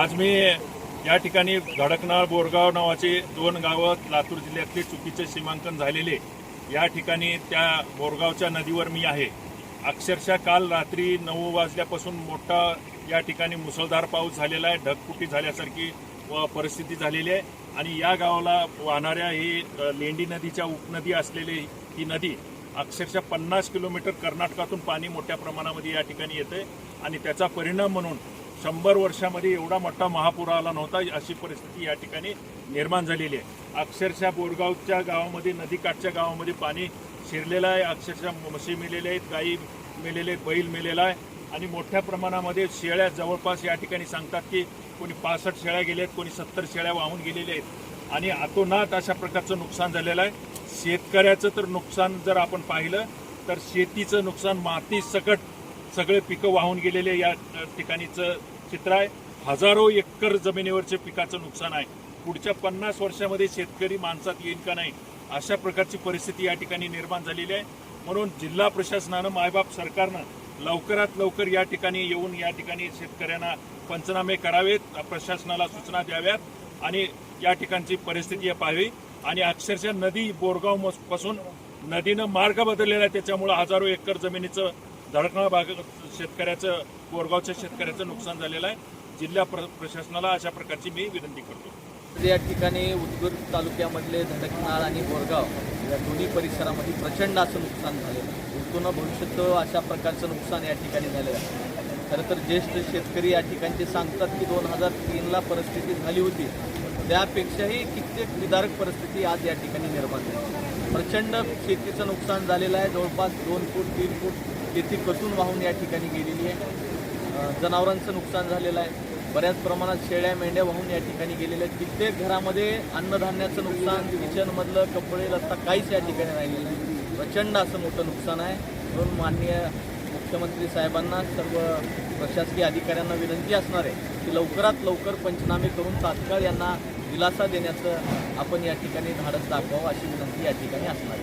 आज मी या ठिकाणी धडकनाळ बोरगाव नावाचे दोन गावं लातूर जिल्ह्यातले चुकीचे सीमांकन झालेले. या ठिकाणी त्या बोरगावच्या नदीवर मी आहे. अक्षरशः काल रात्री नऊ वाजल्यापासून मोठा या ठिकाणी मुसळधार पाऊस झालेला आहे. ढगफुटी झाल्यासारखी व परिस्थिती झालेली आहे. आणि या गावाला वाहणाऱ्या ही लेंडी नदीच्या उपनदी असलेली ही नदी अक्षरशः पन्नास किलोमीटर कर्नाटकातून पाणी मोठ्या प्रमाणामध्ये या ठिकाणी येते आणि त्याचा परिणाम म्हणून शंभर वर्षामध्ये एवढा मोठा महापूर आला नव्हता अशी परिस्थिती या ठिकाणी निर्माण झालेली आहे. अक्षरशः बोरगावच्या गावामध्ये नदीकाठच्या गावामध्ये पाणी शिरलेलं आहे अक्षरशः म्हशी मेलेले आहेत गाई मेलेले आहेत बैल मेलेला आहे. आणि मोठ्या प्रमाणामध्ये शेळ्या जवळपास या ठिकाणी सांगतात की कोणी पासष्ट शेळ्या गेल्या आहेत कोणी सत्तर शेळ्या वाहून गेलेल्या आहेत. आणि आतोनात अशा प्रकारचं नुकसान झालेलं आहे. शेतकऱ्याचं तर नुकसान जर आपण पाहिलं तर शेतीचं नुकसान माती सकट सगळे पिकं वाहून गेलेले या ठिकाणीचं चित्र आहे. हजारो एकर जमिनीवरचे पिकाचं नुकसान आहे. पुढच्या पन्नास वर्षामध्ये शेतकरी माणसात येईल का नाही अशा प्रकारची परिस्थिती या ठिकाणी निर्माण झालेली आहे. म्हणून जिल्हा प्रशासनानं मायबाप सरकारनं लवकरात लवकर या ठिकाणी येऊन या ठिकाणी शेतकऱ्यांना पंचनामे करावेत प्रशासनाला सूचना द्याव्यात आणि या ठिकाणची परिस्थिती पाहावी. आणि अक्षरशः नदी बोरगावपासून नदीनं मार्ग बदललेला आहे. त्याच्यामुळं हजारो एकर जमिनीचं धडकणा भाग शेतकऱ्याचं कोरगावच्या शेतकऱ्याचं नुकसान झालेलं आहे. जिल्हा प्र प्रशासनाला अशा प्रकारची मी विनंती करतो. या ठिकाणी उदगीर तालुक्यामधले धडकनाळ आणि बोरगाव या दोन्ही परिसरामध्ये प्रचंड असं नुकसान झालेलं आहे. पुन्हा भविष्यात अशा प्रकारचं नुकसान या ठिकाणी झालेलं आहे. खरं तर ज्येष्ठ शेतकरी या ठिकाणचे सांगतात की दोन हजार तीनला परिस्थिती झाली होती त्यापेक्षाही कित्येक विदारक परिस्थिती आज या ठिकाणी निर्माण झाली. प्रचंड शेतीचं नुकसान झालेलं आहे. जवळपास दोन फूट तीन फूट शेती कसून वाहून या ठिकाणी गेलेली आहे. जनावरांचं नुकसान झालेलं आहे. बऱ्याच प्रमाणात शेळ्या मेंढ्या वाहून या ठिकाणी गेलेल्या आहेत. कित्येक घरामध्ये अन्नधान्याचं नुकसान किचनमधलं कपडे लत्ता काहीच या ठिकाणी राहिलेलं आहे प्रचंड असं मोठं नुकसान आहे. म्हणून माननीय मुख्यमंत्री साहेबांना सर्व प्रशासकीय अधिकाऱ्यांना विनंती असणार आहे की लवकरात लवकर पंचनामे करून तात्काळ यांना दिलासा देण्याचं आपण या ठिकाणी धाडस दाखवावं अशी विनंती या ठिकाणी असणार आहे.